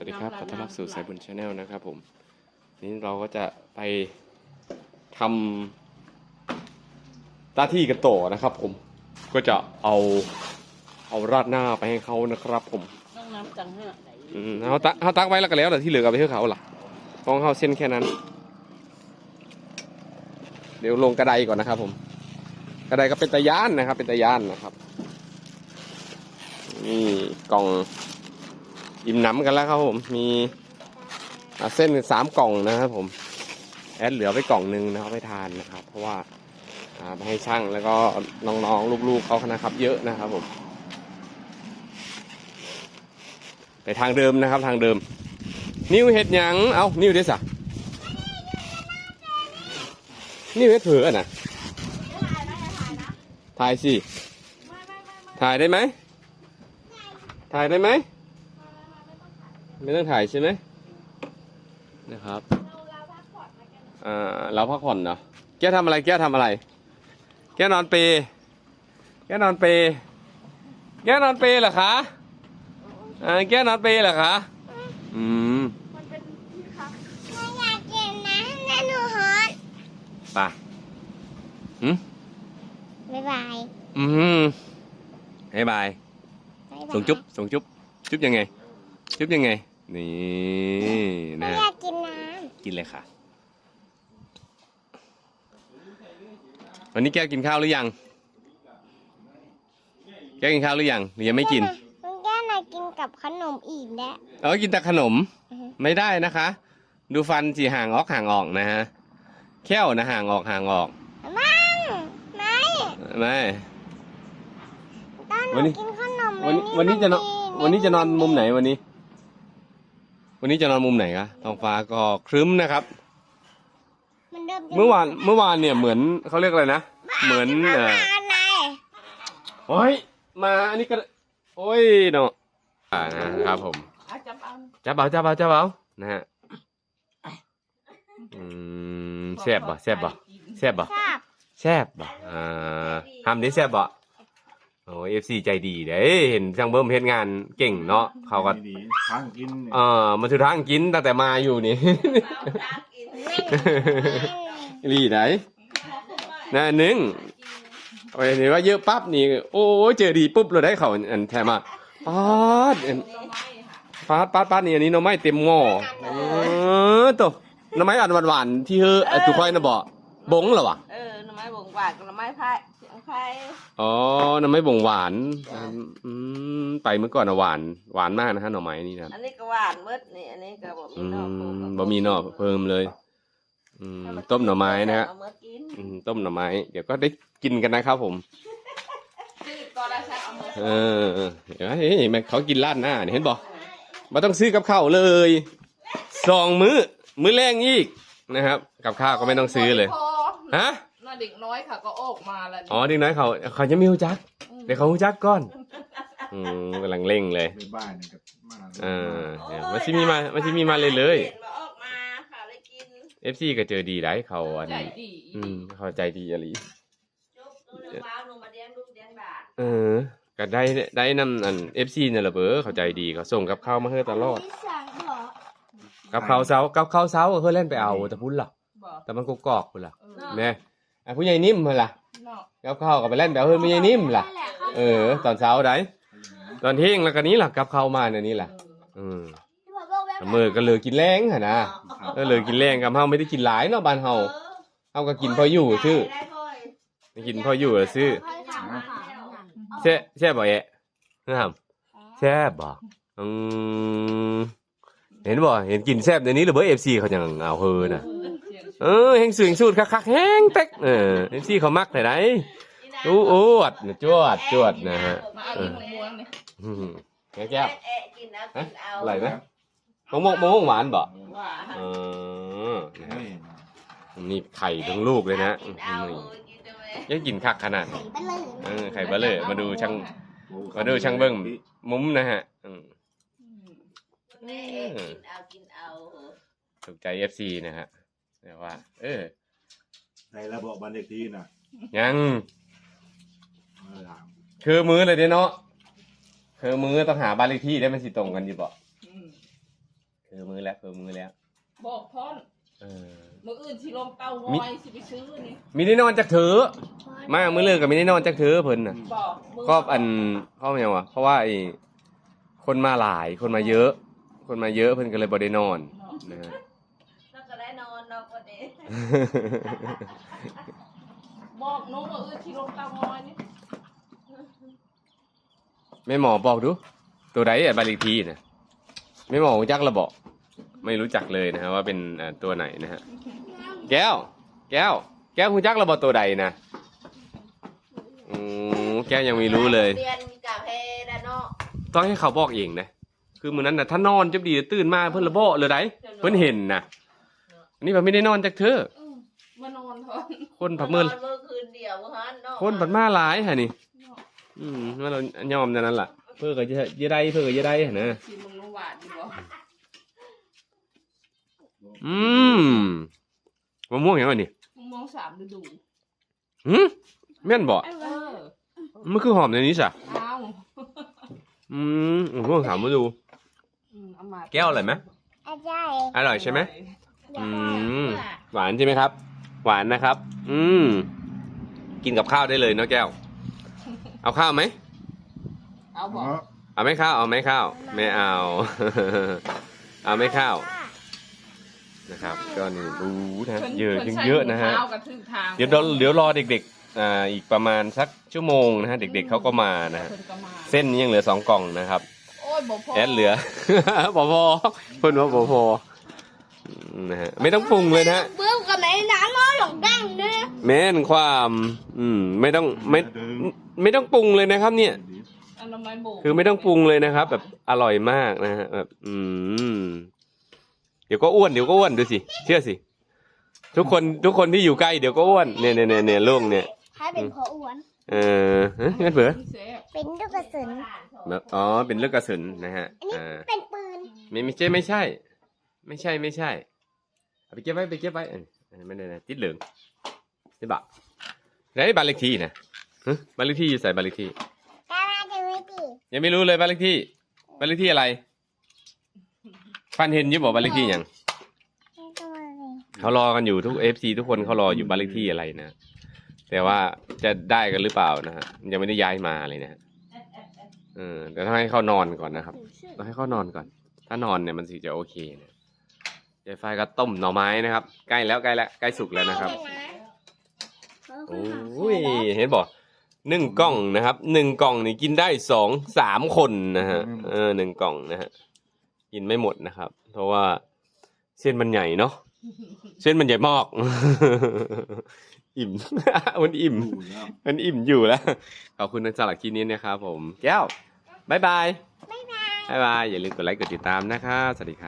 สวัสดีครับขอต้อนรับสู่สายบุญชาแนลนะครับผมนี้เราก็จะไปทำหน้าที่กันต่อนะครับ ผม ก็จะเอาเอาราดหน้าไปให้เขานะครับ ผมต้องน้ำจังห้าไหนอืมเขาตักเขาตักไว้แล้วก็แล้วแต่ที่เหลือก็ไปให้เขาล่ะของเขาเส้นแค่นั้น เดี๋ยวลงกระไดก่อนนะครับ ผม กระไดก็เป็นตะยานนะครับ เป็นตะยานนะครับนี่กล่อง อิ่มหนำกันแล้วครับผม มีเส้นสามกล่องนะครับผม แอดเหลือไปกล่องหนึ่งนะครับไปทานนะครับ เพราะว่าอ่าไปให้ช่างแล้วก็น้องๆ ลูกๆเขานะครับ เยอะนะครับผม ไปทางเดิมนะครับทางเดิม นิ้วเห็ดหยัง เอานิ้วเดสอะนิ้วเห็ดเผืออะนะถ่ายสิถ่ายได้ไหมถ่ายได้ไหม ไม่ต้องถ่ายใช่ไหมนะครับอ่าเราพักผ่อนเนาะแกทำอะไร แกทำอะไร แกนอนเปรย์แกนอนเปรย์แกนอนเปรย์เหรอคะอ่าแก้วนอนเปรย์เหรอคะอืมไม่อยากกินนะแม่หนูฮอตไป่ะอืมบ๊ายบายอืมให้บายบ๊ายบาย ส่งจุ๊บส่งจุ๊บจุ๊บยังไง จุ๊บยังไง นี่ไม่นะอยากกินน้กินเลยค่ะ วันนี้แก้วกินข้าวหรือยัง แก้วกินข้าวหรือยังหรือยังำไม่กินคุณแก้วน่ะกินกับขนมอีกแล้วเออกินแต่ขนมอือฮึไม่ได้นะคะ ดูฟันสีห่างออกห่างออกนะฮะแค่วนะห่างออกห่างออกบ้างไม่ไม่ตอนหวันนูนี้กินขนมวันนี้วันนี้จะนอนมัวันนี้จะนอนมุมไหนดีวันนี้ วันนี้จะนอนมุมไหนคะท้องฟ้าก็ครึ้มนะครับ มันเดิมเมื่อวานเมื่อวานเนี่ยเหมือนเขาเรียกอะไรนะ เหมือนเอออะไรโอ้ยมาอันนี้ก็โอ้ยเนาะอ่านะครับผมอาจับเอาจับเอาจับเอาจับเอานะฮะอืมแซ่บบ่แซ่บบ่แซ่บบ่ทราบแซ่บบ่อ่าทำได้แซ่บบ่โอ้ เอฟซีใจดีเด้เห็นช่างเบิ้มเฮ็ดงานเก่งเนาะเขาก็ดีทางกินเนี่ยเออมาถือทางกินตั้งแต่มาอยู่นี่ รีไหนนะหนึ่งโอ้ยนี่ว่าเยอะปั๊บนี่โอ้ยเจอดีปุ๊บเราได้เขาอันแทมาปาดอันปาดปาดปาดนี่อันนี้หน้องไม้เต็มหม้อเออตัวหน้องไม้อันหวานๆที่เฮอเอ่อตุกค่อยนะบ่บงเหรอวะเออหน่อ ไม้บ่งหวานกับหน่อไม้พายเสียงพายอ๋อหน้องไม้บงหวานอืมไปเมื่อก่อนนะหวาน หวานมากนะฮะหน่อไม้นี่นะอันนี้ก็หวานมืดนี่อันนี้ก็บ่มีอืนอกมบะหมี่นอกเพิ่มเลย อืมต้มหน่อไม้นะฮะ เอามากินอืมต้มหน่อไม้ เดี๋ยวก็ได้กินกันนะครับผม ซื้อก็ได้ใช้เอามาเออเออเดี๋ยวเฮ้ยมันเขากินราดหน้าเนี่ยเห็นบอกมาต้องซื้อกับข้าวเลยสองมื้อ มื้อแรกอีกนะครับ กับข้าวก็ไม่ต้องซื้อเลย พอฮะ น่าเด็กน้อยค่ะก็ออกมาแล้วนี่อ๋อเด็กน้อยเขาเขาจะไม่รู้จัก เดี๋ยวเขารู้จักก่อน อืมกำลังเร่งเลย ไปบ้านเนี่ยกับมาเอ่าเดี๋ยวมันชิมีมามันชิมีมาเลยเลยห็นว่าออกมาค่ะเลยกินเอฟซีก็เจอดีได้เขาอันใจดีอืมเขาใจดีอะไรจุ๊บดูเรื่องราวหนูมาเลี้ยงลูกเลี้ยงหลานเออก็ได้ได้นำอันเอฟซีเนี่ยแหละเบอเขาใจดีเขาส่งกับข้าวมาให้ตลอดที่สั่งเหรอกับข้าวเช้ากับข้าวเช้าเฮ้ยเล่นไปเอาแต่พุ่นหรอบอกแต่มันกกอกพุ่นล่ะ เออแม่ ไอ้ผู้ใหญ่นิ่มพุ่นล่ะเนาะกับข้าวก็ไปเล่นไปเอาเฮ้ยผู้ใหญ่นิ่มล่ะ เออ ตอนเช้าได้ตอนเที่ยงแล้วก็นี้ล่ะกับข้าวมาเนี่ยนี่ล่ะ อืมมือก็เลยกินแรงหั่นนะก็เลยกินแรงกับเฮาไม่ได้กินหลายเนาะบ้านเฮาเฮาก็กินพออยู่ซื่อได้ค่อยไม่กินพออยู่แล้วซื่อแซ่แซ่บบ่แอะนะครับแซ่บบ่อืมเห็นบ่เห็นกินแซ่บในนี้หรือเบ่ FC เขาจังเอาเฮอน่ะ เออแห้งสูงสูดคักๆแห้งเต็กเออ FC เขามักได้ไดอู้อวดจวดจวดนะฮะมาเอาดินม่วงนี่อืมแก้วแก้วแอะกินเอากินเอาอะไรนะมะม่วงมะม่วงหวานบ่ว่าเออนะฮะเฮ้ยนี่ไข่ทั้งลูกเลยนะกิอื้อนเอาหือกินเอาไว้ยังกินคักขนาดนี้ไปเลยเออไข่เบลเลยมาดูช่างมาดูช่างเบิ้งมุ้มนะฮะอืมแม่กินเอากินเอาถูกใจ FC นะฮะ แต่ว่า เออในระบบบันเด็กที่น่ะยังเออถามคือมือเลยเด้เนาะคือมือต้องหาบ้านเลขที่ได้มันสิตรงกันอยู่บ่อืมคือมือแล้วคือมือแล้ว บอกพ่อนเออ มืออื่นสิลงเตางอยสิไปซื้อนี่มีได้นอนจักเถอะมามือเลิกกับมีได้นอนจักเถอะเพิ่นน่ะ บอกมืก็อันเข้ามาอย่างวะเพราะว่าไอ้คนมาหลายคนมาเยอะ คนมาเยอะเพิ่นก็เลยบ่ได้นอนนะฮะ บอกหน้องมืออื่นสิลงเตางอยนี่แม่หมอบอกดู ตัวใดอะบานเลขที่นะแม่หมอรู้จักระบอกไม่รู้จักเลยนะฮะว่าเป็นอ่าตัวไหนนะฮะแก้ว แก้ว แก้วรู้จักระบอกตัวใดนะอืมแก้วยังไม่รู้เลย เรียนกาแฟดานเนาะต้องให้เขาบอกเองนะ คือมื้อนั้นน่ะถ้านอนจะดีตื่นมาเพิ่นระบอกเลยไดเพิ่นเห็นนะ อันนี้ผมไม่ได้นอนจักเธอมานอนทอนคนผับมือนเมื่อคืนเดียวเมื่อฮันเนาะคนผัดมาหลายฮะนี่ อืมว่าเรายอมจังนั้นล่ะ เพื่อก็จะจะได้เพื่อก็จะได้หั่นนะ ชิมมึงน้องหวานดีบ่อืมมะม่วงอย่างไรนี่มึงมองสามฤดูหืมแม่นบ่เออมันคือหอมในนี้สะอ้าวอืมมะม่วงถามมาดู อืมเอามาแก้วอร่อยไหมอาจารย์อร่อยใช่ไหม อืมหวานใช่ไหมครับ หวานนะครับ อืมกินกับข้าวได้เลยเนาะแก้ว เอาข้าวไหม เอาบอกเอาไหมข้าว เอาไหมข้าว ไม่เอา เอาไหมข้าวนะครับ ก็นี่ดูนะเยอะยังเยอะนะฮะเท้ากับถึงทางเดี๋ยวเราเดี๋ยวรอเด็กๆอ่าอีกประมาณสักชั่วโมงนะฮะ เด็กๆเขาก็มานะฮะพิ่ก็มาเส้นนี้ยังเหลือสองกล่องนะครับโอ้ยบ่พอแอดเหลือบอพอเพิ่นว่าบอพอ นะฮะไม่ต้องปรุงเลยนะฮะ เบื้องกับไหนน้ำน้อยหลงดังด้วยแม่นความอืมไม่ต้องไม่ไม่ต้องปรุงเลยนะครับ เนี่ยอันน้ำมันโบกคือไม่ต้องปรุงเลยนะครับ แบบอร่อยมากนะฮะแบบอืมเดี๋ยวก็อ้วนเดี๋ยวก็อ้วนดูสิ เชื่อสิ ทุกคนทุกคนที่อยู่ใกล้เดี๋ยวก็อ้วนเนี่ยเนี่ยเนี่ยเนี่ยลุงเนี่ยให้เป็นพออ้วน เออฮะงั้นเผื่อแซ่บเป็นลูกกระสุน แบบอ๋อเป็นเลือกกระสุนนะฮะอ่าเป็นปืน ไม่ไม่ใช่ไม่ใช่ ไม่ใช่ไม่ใช่เอา ไปเก็บไว้ไปเก็บไว้เออไม่ได้นะติดเหลืองนี่บะไหนบ้านเลขที่นะฮะบ้านเลขที่อยู่ใส่บ้านเลขที่กามาจะไม่ยังไม่รู้เลยบ้านเลขที่บ้านเลขที่อะไรฟันเห็นยี่บอกบ้านเลขที่ยังไม่ต้องเลยเขารอกันอยู่ทุกเอฟซีทุกคนเขารออยู่บ้านเลขที่อะไรนะแต่ว่าจะได้กันหรือเปล่านะฮะยังไม่ได้ย้ายมาเลยนะฮะเออแต่ต้องให้เขานอนก่อนนะครับต้องให้เขานอนก่อน ถ้านอนเนี่ยมันถึงจะโอเคนะ ยายไฟก็ต้มหน่อไม้นะครับ ใกล้แล้วใกล้แล้วใกล้สุกแล้วนะครับโอ้ยเห็นบอกหนึ่งกล่องนะครับหนึ่งกล่องนี่กินได้สองสามคนนะฮะเออหนึ่งกล่องนะฮะกินไม่หมดนะครับ เพราะว่าเส้นมันใหญ่เนาะเส้นมันใหญ่มากอิ่มมันอิ่มดูแล้วมันอิ่มอยู่แล้วขอบคุณในสำหรับคลิปนี้นะครับผม แก้วบายบายบ๊ายบายบายบายอย่าลืมกดไลค์กดติดตามนะครับสวัสดีครับ